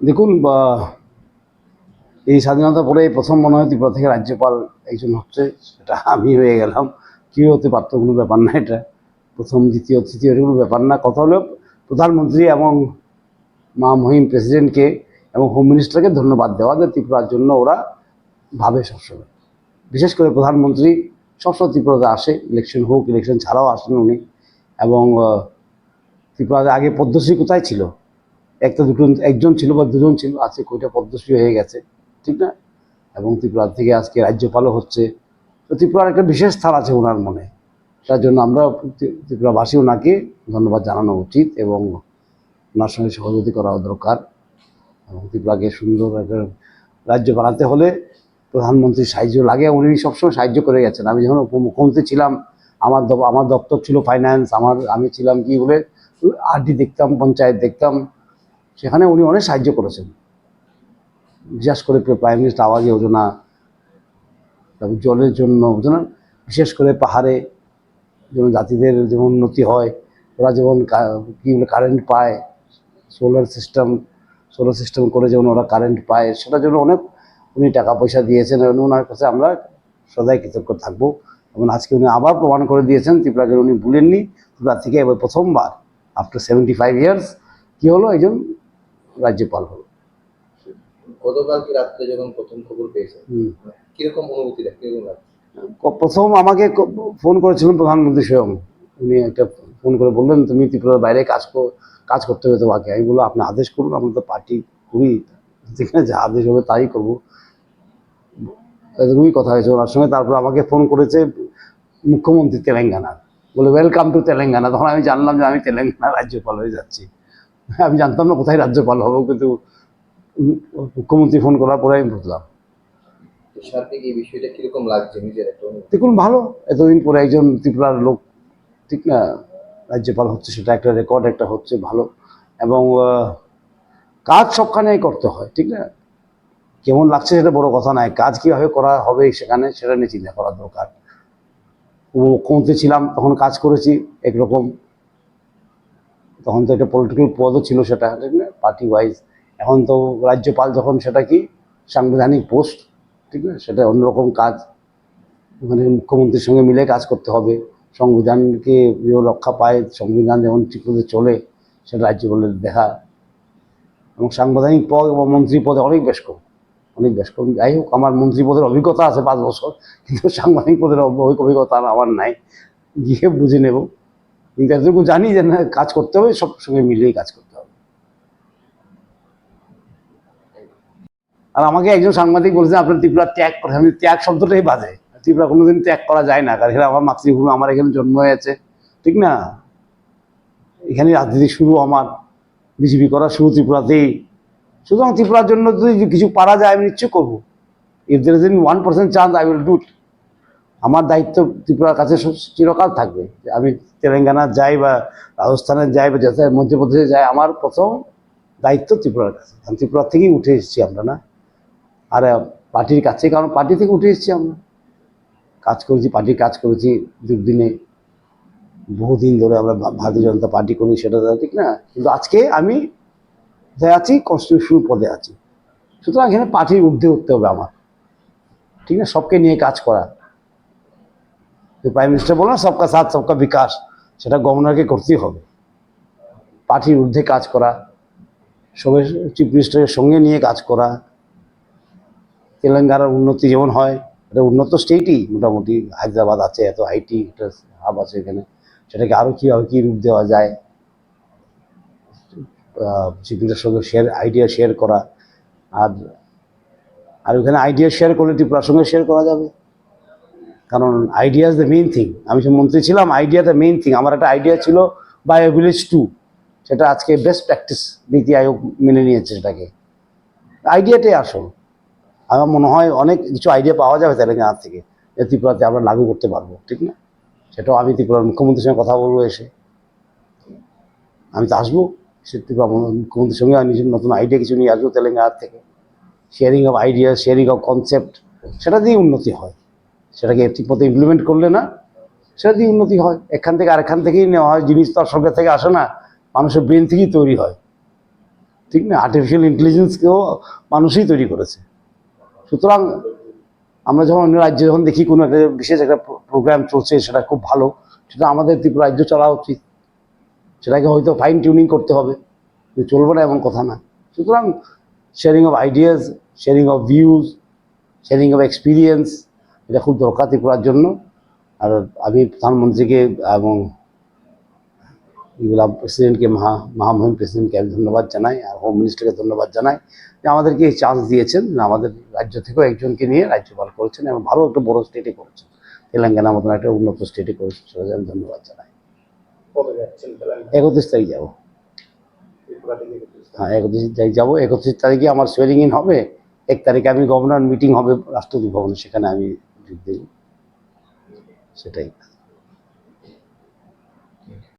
দেখুন এই স্বাধীনতা পরে প্রথম মনে হয় ত্রিপুরা থেকে রাজ্যপাল একজন হচ্ছে, সেটা আমি হয়ে গেলাম। কী হতে পারতো, কোনো ব্যাপার না এটা। প্রথম, দ্বিতীয়, তৃতীয় কোনো ব্যাপার না। কথা হলো, প্রধানমন্ত্রী এবং মা মহিম প্রেসিডেন্টকে এবং হোম মিনিস্টারকে ধন্যবাদ দেওয়া যে ত্রিপুরার জন্য ওরা ভাবে সবসময়। বিশেষ করে প্রধানমন্ত্রী সবসময় ত্রিপুরাতে আসে ইলেকশন হোক ইলেকশন ছাড়াও আসেন উনি। এবং ত্রিপুরাতে আগে পদ্মশ্রী কোথায় ছিল? একটা দুটো একজন ছিল বা দুজন ছিল, আজকে কয়টা পদ্মশ্রী হয়ে গেছে, ঠিক না? এবং ত্রিপুরা থেকে আজকে রাজ্যপালও হচ্ছে। তো ত্রিপুরার একটা বিশেষ স্থান আছে ওনার মনে। তার জন্য আমরা ত্রি- ত্রিপুরাবাসী ওনাকে ধন্যবাদ জানানো উচিত এবং ওনার সঙ্গে সহযোগিতা করা দরকার। এবং ত্রিপুরাকে সুন্দর একটা রাজ্য বানাতে হলে প্রধানমন্ত্রীর সাহায্য লাগে, উনি সবসময় সাহায্য করে গেছেন। আমি যখন উপমুখ্যমন্ত্রী ছিলাম, আমার আমার দপ্তর ছিল ফাইন্যান্স আমার আমি ছিলাম কি বলে, আরডি দেখতাম, পঞ্চায়েত দেখতাম। সেখানে উনি অনেক সাহায্য করেছেন। বিশেষ করে প্রাইম মিনিস্টার আবাস যোজনা, তারপর জলের জন্য বিশেষ করে পাহাড়ে যেমন জাতিদের যেমন উন্নতি হয়, ওরা যেমন কী বলে কারেন্ট পায় সোলার সিস্টেম সোলার সিস্টেম করে যেমন ওরা কারেন্ট পায়, সেটার জন্য অনেক উনি টাকা পয়সা দিয়েছেন এবং ওনার কাছে আমরা সদাই কৃতজ্ঞ থাকব। এবং আজকে উনি আবার প্রমাণ করে দিয়েছেন, ত্রিপুরাকে উনি ভুলেননি। ত্রিপুরা থেকে এবার প্রথমবার আফটার সেভেন্টি ফাইভ ইয়ার্স কী হলো, একজন রাজ্যপাল হলো। গতকালকে রাত্রে যখন প্রথম খবর পেয়েছেন? হুম। কীরকম কীরকম প্রথম আমাকে ফোন করেছিলেন প্রধানমন্ত্রী স্বয়ং। উনি একটা ফোন করে বললেন তুমি ত্রিপুরার বাইরে কাজ কাজ করতে হবে তোমাকে। আমি বললাম আপনি আদেশ করুন আমরা তো পার্টি করি। যেখানে যা আদেশ হবে তাই করব। এরকমই কথা হয়েছে। ওনার সঙ্গে তারপর আমাকে ফোন করেছে মুখ্যমন্ত্রী তেলেঙ্গানার বলে ওয়েলকাম টু তেলেঙ্গানা। তখন আমি জানলাম যে আমি তেলেঙ্গানা রাজ্যপাল হয়ে যাচ্ছি। আমি জানতাম না কোথায় রাজ্যপাল হব কিন্তু মুখ্যমন্ত্রী ফোন করার পরে আমি বুঝলাম। দেখুন ভালো। এতদিন পরে একজন ত্রিপুরার লোক ঠিক না রাজ্যপাল হচ্ছে সেটা একটা রেকর্ড একটা হচ্ছে ভালো। এবং কাজ সবখানেই করতে হয় ঠিক না? কেমন লাগছে সেটা বড় কথা নয়। কাজ কীভাবে করা হবে সেখানে সেটা নিয়ে চিন্তা করা দরকার। মুখ্যমন্ত্রী ছিলাম তখন কাজ করেছি একরকম। তখন তো একটা পলিটিক্যাল পদও ছিল সেটা পার্টি ওয়াইজ এখন তো রাজ্যপাল যখন সেটা কি? সাংবিধানিক পোস্ট ঠিক না? সেটা অন্যরকম কাজ। ওখানে মুখ্যমন্ত্রীর সঙ্গে মিলে কাজ করতে হবে। সংবিধানকে রক্ষা পায়, সংবিধান যেমন ঠিকমতো চলে, সেটা রাজ্যপালের দেখা। এবং সাংবিধানিক পদ এবং মন্ত্রী পদে অনেক বেশ কম অনেক বেশ কম যাই হোক, আমার মন্ত্রী পদের অভিজ্ঞতা আছে পাঁচ বছর, কিন্তু সাংবাদিক পদের অভিজ্ঞতা আমার নাই। গিয়ে বুঝে নেব। এতটুকু জানি যে না, কাজ করতে হবে, সব সঙ্গে মিলিয়ে কাজ করতে হবে। আর আমাকে একজন সাংবাদিক বলেছেন, আপনার ত্রিপুরা ত্যাগ করে আমি ত্যাগ শব্দটাই বাজে। ত্রিপুরা কোনোদিন ত্যাগ করা যায় না, কারণ এখানে আমার মাতৃভূমি, আমার এখানে জন্ম হয়েছে। ঠিক না? এখানে রাজনীতি শুরু আমার, বিজেপি করা শুরু ত্রিপুরাতেই। সুতরাং ত্রিপুরার জন্য যদি কিছু পারা যায়, আমি নিশ্চয় করব। If there is in one percent chance I will do it আমার দায়িত্ব ত্রিপুরার কাছে চিরকাল থাকবে। আমি তেলেঙ্গানা যাই বা রাজস্থানে যাই বা যাতে মধ্যপ্রদেশে যাই, আমার প্রথম দায়িত্ব ত্রিপুরার কাছে। কারণ ত্রিপুরা থেকেই উঠে এসেছি আমরা না। আর পার্টির কাছে, কারণ পার্টি থেকে উঠে এসেছি আমরা। কাজ করেছি, পার্টির কাজ করেছি দুর্দিনে বহুদিন ধরে আমরা ভারতীয় জনতা পার্টি করি, সেটা ঠিক না। কিন্তু আজকে আমি কোথায় আছি, কনস্টিটিউশন পদে আছি। সুতরাং এখানে পার্টির ঊর্ধ্বে উঠতে হবে আমার। ঠিক না? সবকে নিয়ে কাজ করা। প্রাইম মিনিস্টার বলো না, সবকা সাথ, সবকা বিকাশ। সেটা গভর্নরকে করতেই হবে। পার্টির ঊর্ধ্বে কাজ করা সবাই চিফ মিনিস্টারের সঙ্গে নিয়ে কাজ করা, তেলেঙ্গানার উন্নতি যেমন হয়, এটা উন্নত স্টেটই মোটামুটি, হায়দ্রাবাদ আছে, এত আইটি একটা হাব আছে এখানে, সেটাকে আরও কীভাবে কী রূপ দেওয়া যায় চিফ মিনিস্টারের সঙ্গে শেয়ার আইডিয়া শেয়ার করা, আর আর ওখানে আইডিয়া শেয়ার করলে ত্রিপুরার সঙ্গে শেয়ার করা যাবে। কারণ idea is the main thing আমি যে মন্ত্রী ছিলাম আইডিয়া দ্য মেইন থিং আমার একটা আইডিয়া ছিল বাই ভিলেজ টু সেটা আজকে বেস্ট প্র্যাকটিস নীতি আয়োগ মেনে নিয়েছে সেটাকে। আইডিয়াটাই আসল। আমার মনে হয় অনেক কিছু আইডিয়া পাওয়া যাবে তেলেঙ্গানা থেকে, যে ত্রিপুরাতে আমরা লাগু করতে পারব, ঠিক না? সেটাও আমি ত্রিপুরার মুখ্যমন্ত্রীর সঙ্গে কথা বলব এসে। আমি তো আসব, সে ত্রিপুরা মুখ্যমন্ত্রীর সঙ্গে আমি নিজের নতুন আইডিয়া কিছু নিয়ে আসব তেলেঙ্গানার থেকে। Sharing of idea sharing of concept সেটা দিয়ে উন্নতি হয়। সেটাকে ঠিক মতো ইমপ্লিমেন্ট করলে না, সেটা দিয়ে উন্নতি হয়। এখান থেকে আরেকখান থেকেই নেওয়া হয়, জিনিস তো আর থেকে আসে না, মানুষের ব্রেন থেকেই তৈরি হয়। ঠিক না? আর্টিফিশিয়াল ইন্টেলিজেন্সকেও মানুষই তৈরি করেছে। সুতরাং আমরা যখন অন্য রাজ্যে যখন দেখি কোনো একটা বিশেষ একটা প্রোগ্রাম চলছে, সেটা খুব ভালো, সেটা আমাদের ত্রিপুরা রাজ্য চলা উচিত। সেটাকে হয়তো ফাইন টিউনিং করতে হবে চলবে না এমন কথা না। সুতরাং sharing of ideas sharing of views sharing of experience এটা খুব দরকার করার জন্য। আর আমি প্রধানমন্ত্রীকে এবং এগুলা প্রেসিডেন্টকে মহা মহামহিম প্রেসিডেন্টকে আমি ধন্যবাদ জানাই আর হোম মিনিস্টারকে ধন্যবাদ জানাই যে আমাদেরকে এই চান্স দিয়েছেন। আমাদের রাজ্য থেকেও একজনকে নিয়ে রাজ্যপাল করেছেন এবং ভালো একটা বড় স্টেটে করেছেন। তেলেঙ্গানার মতন একটা উন্নত স্টেটে করেছেন সেটা আমি ধন্যবাদ জানাই। একত্রিশ তারিখ যাব। হ্যাঁ একত্রিশ তারিখ যাব। একত্রিশ তারিখে আমার সোয়ারিং ইন হবে। এক তারিখে আমি গভর্নর মিটিং হবে রাষ্ট্রপতি ভবনে সেখানে আমি যোগ সেটাই।